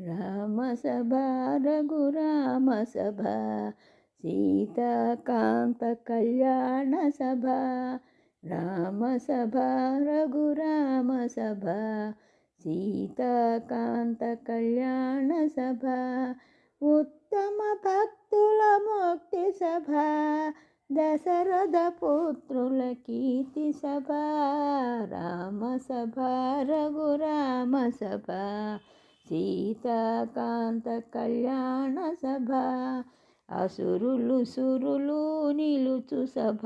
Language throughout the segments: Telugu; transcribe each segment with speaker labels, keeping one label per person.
Speaker 1: రామసభ రఘురామసభ సీతాకాంత కళ్యాణ సభ రామసభ రఘురామ సభ సీతాకాంత కళ్యాణ సభ ఉత్తమ భక్తుల ముక్తి సభ దశరథ పుత్రుల కీర్తి సభ రామ సభ రఘురామ సభ సీతాకాంత కళ్యాణ సభ అసురులు సురులు నిలుచు సభ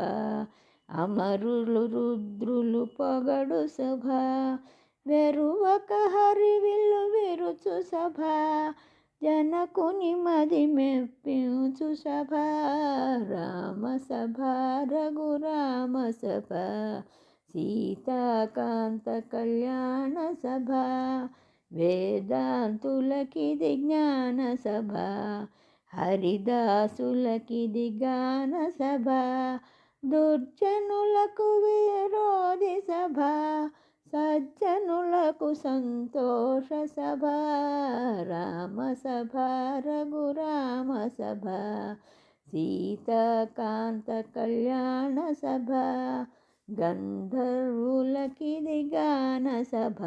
Speaker 1: అమరులు రుద్రులు పొగడు సభ వెరువక హరివిల్లు విరుచు సభ జనకుని మది మెప్పించు సభ రామ సభ రఘురామ సభ సీతాకాంత కళ్యాణ సభ వేదాంతులకిది జ్ఞాన సభ హరిదాసులకిది గాన సభ దుర్జనులకు విరోధి సభ సజ్జనులకు సంతోష సభ రామ సభ రఘురామ సభ సీతాకాంత కళ్యాణ సభ గంధర్వులకిది గాన సభ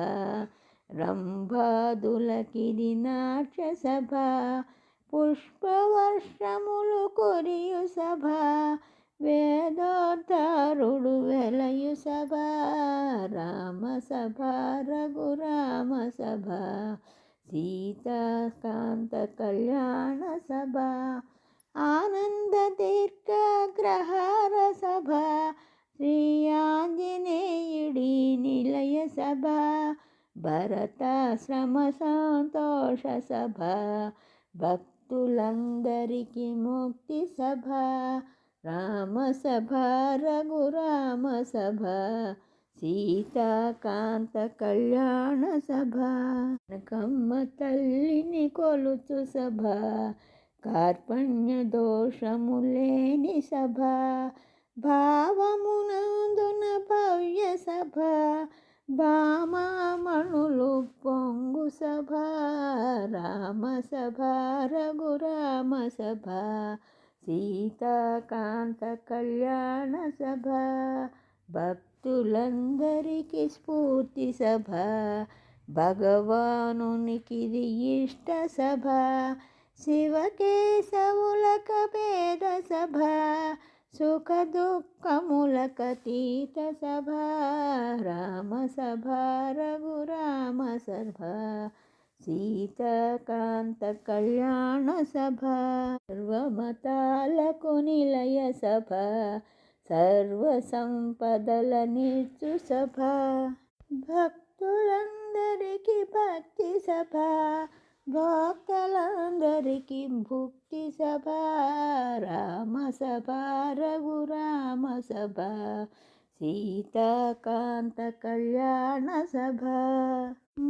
Speaker 1: రంభాదులకిది నాట్య సభ పుష్పవర్షములు కొరియు సభ వేదోద్ధారుడు వెలయు సభ రామసభ రఘురామ సభ సీతాకాంత కళ్యాణ సభ ఆనంద దీర్ఘగ్రహార సభ శ్రీ ఆంజనేయుడి నిలయ సభ భరతాశ్రమ సంతోష సభ భక్తులందరికీ ముక్తి సభ రామ సభ రఘురామ సభ సీతాకాంత కళ్యాణ సభ కమ్మ తల్లిని కొలుచు సభ కార్పణ్య దోషము లేని సభ భావమునందున భవ్య సభ భామామణులు పొంగు సభ రామ సభ రఘురామ సభ సీతాకాంత కళ్యాణ సభ భక్తులందరికీ స్ఫూర్తి సభ భగవానునికిది ఇష్ట సభ శివకేశవులక భేద సభ సుఖ దుఃఖములకతీత సభ రామ సభ రఘురామ సభ సీతకాంత కళ్యాణ సభ సర్వమతాలకు నిలయ సభ సర్వ సంపదల నిచ్చు సభ భక్తులందరికీ భక్తి సభ భక్తులందరికీ భుక్తి సభ రామ సభ రఘురామ సభ సీతాకాంత కళ్యాణ సభ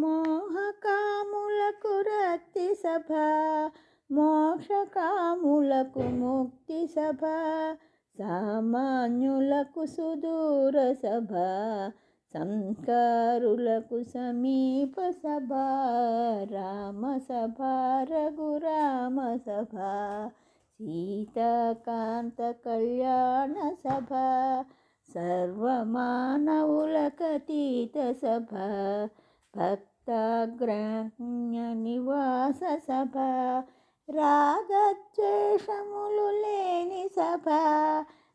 Speaker 1: మోహకాములకు రక్తి సభ మోక్షకాములకు ముక్తి సభ సామాన్యులకు సుదూర సభ సంస్కారులకు సమీప సభ రామ సభ రఘురామ సభ సీతాకాంత కళ్యాణ సభ సర్వమానవులకతీత సభ భక్తాగ్రహ్య నివాస సభ రాగద్వేషములు లేని సభ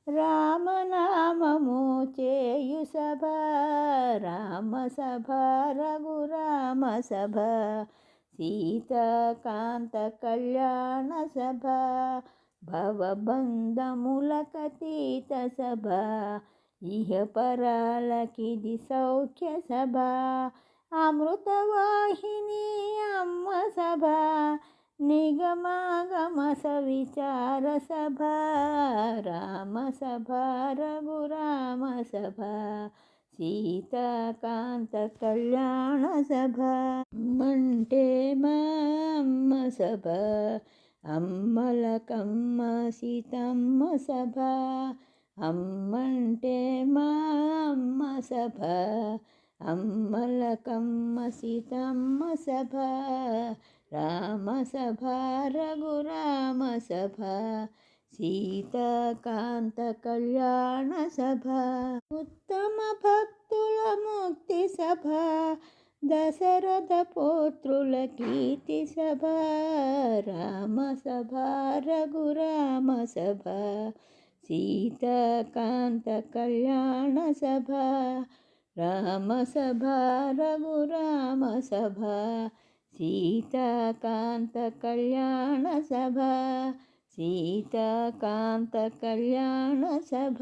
Speaker 1: రామనామము చేయు సభ రామ సభ రఘురామ సభ సీతాకాంత కళ్యాణ సభ భవబంధములకతీత సభ ఇహ పరాలకిది సౌఖ్య సభ అమృతవాహిని అమ్మ సభ నిగమాగమ సవిచార సభ రామ సభ రఘురామ సభ సీతాకాంత కళ్యాణ సభ మంటే మా అమ్మ సభ అమ్మలకమ్మ సీతమ్మ సభ. అమ్మంటే మా అమ్మ సభ అమ్మలకమ్మ సీతమ్మ సభ. రామ సభ రఘురామ సభ సీతాకాంత కళ్యాణ సభ ఉత్తమ భక్తుల ముక్తి సభ దశరథ పోత్రుల కీర్తి సభ రామ సభ రఘురామ సభ సీతాకాంత కళ్యాణ సభ రామసభ సభ రఘురామ సభ సీతాకాంత కళ్యాణ సభ సీతాకాంత కళ్యాణ సభ